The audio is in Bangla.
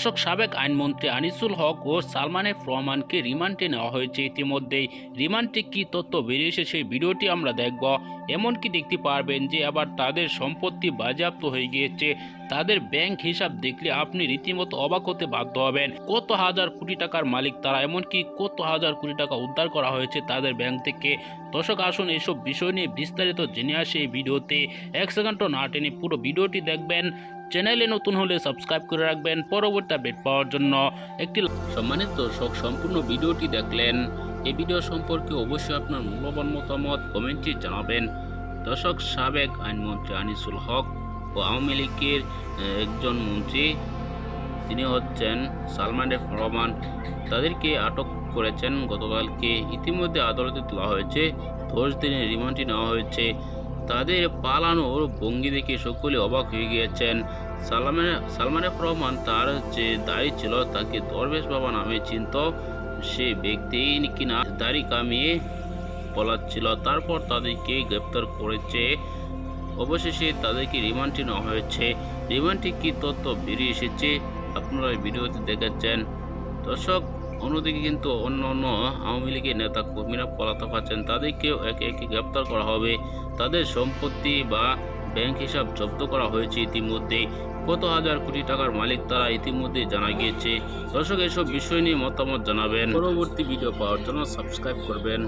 দর্শক সাবেক আইনমন্ত্রী আনিসুল হক ও সালমানের রহমানকে রিমান্ডে নেওয়া হয়েছে ইতিমধ্যেই। রিমান্ডে কি তথ্য বেরিয়েছে সেই ভিডিওটি আমরা দেখব। এমনকি দেখতে পারবেন যে আবার তাদের সম্পত্তি বাজেয়াপ্ত হয়ে গিয়েছে। তাদের ব্যাংক হিসাব দেখলে আপনি রীতিমতো অবাক হতে বাধ্য হবেন। কত হাজার কোটি টাকার মালিক তারা, এমনকি কত হাজার কোটি টাকা উদ্ধার করা হয়েছে তাদের ব্যাংক থেকে। দর্শক, আসুন এইসব বিষয় নিয়ে বিস্তারিত জেনে আসে এই ভিডিওতে। এক সেকেন্ডও না টেনে পুরো ভিডিওটি দেখবেন। চ্যানেলে নতুন হলে সাবস্ক্রাইব করে রাখবেন পরবর্তী আপডেট পাওয়ার জন্য। একটি সম্মানিত দর্শক, সম্পূর্ণ ভিডিওটি দেখলেন। এই ভিডিও সম্পর্কে অবশ্যই আপনার মূল্যবান মতামত কমেন্টে জানাবেন। দর্শক, সাবেক আইনমন্ত্রী আনিসুল হক ও আওয়ামী লীগের একজন মন্ত্রী, তিনি হচ্ছেন সালমান এফ রহমান। তাদেরকে আটক করেছেন গতকালকে। ইতিমধ্যে আদালতে তোলা হয়েছে। দশ দিনের রিমান্ডে নেওয়া হয়েছে। তাদের পালানোর ভঙ্গি দেখে সকলে অবাক হয়ে গিয়েছেন। সালমান সালমান এফ রহমান তার যে দাড়ি ছিল তাকে দরবেশ বাবা নামে চিনত সে ব্যক্তি কিনা দাড়ি কামিয়ে পলাচ্ছিল। তারপর তাদেরকে গ্রেপ্তার করেছে। অবশেষে তাদেরকে রিমান্ডে নেওয়া হয়েছে। রিমান্ডে কি তথ্য বেরিয়ে এসেছে, আপনারা ভিডিওতে দেখাচ্ছেন দর্শক অন্যদিকে কিন্তু অন্য অন্য আওয়ামী লীগের নেতা কর্মীরা পলাতক আছেন। তাদেরকেও একে একে গ্রেপ্তার করা হবে। তাদের সম্পত্তি বা ব্যাংক হিসাব জব্দ করা হয়েছে ইতিমধ্যে। কত হাজার কোটি টাকার মালিক তারা ইতিমধ্যে জানা গিয়েছে। দর্শক, এসব বিষয় নিয়ে মতামত জানাবেন। পরবর্তী ভিডিও পাওয়ার জন্য সাবস্ক্রাইব করবেন।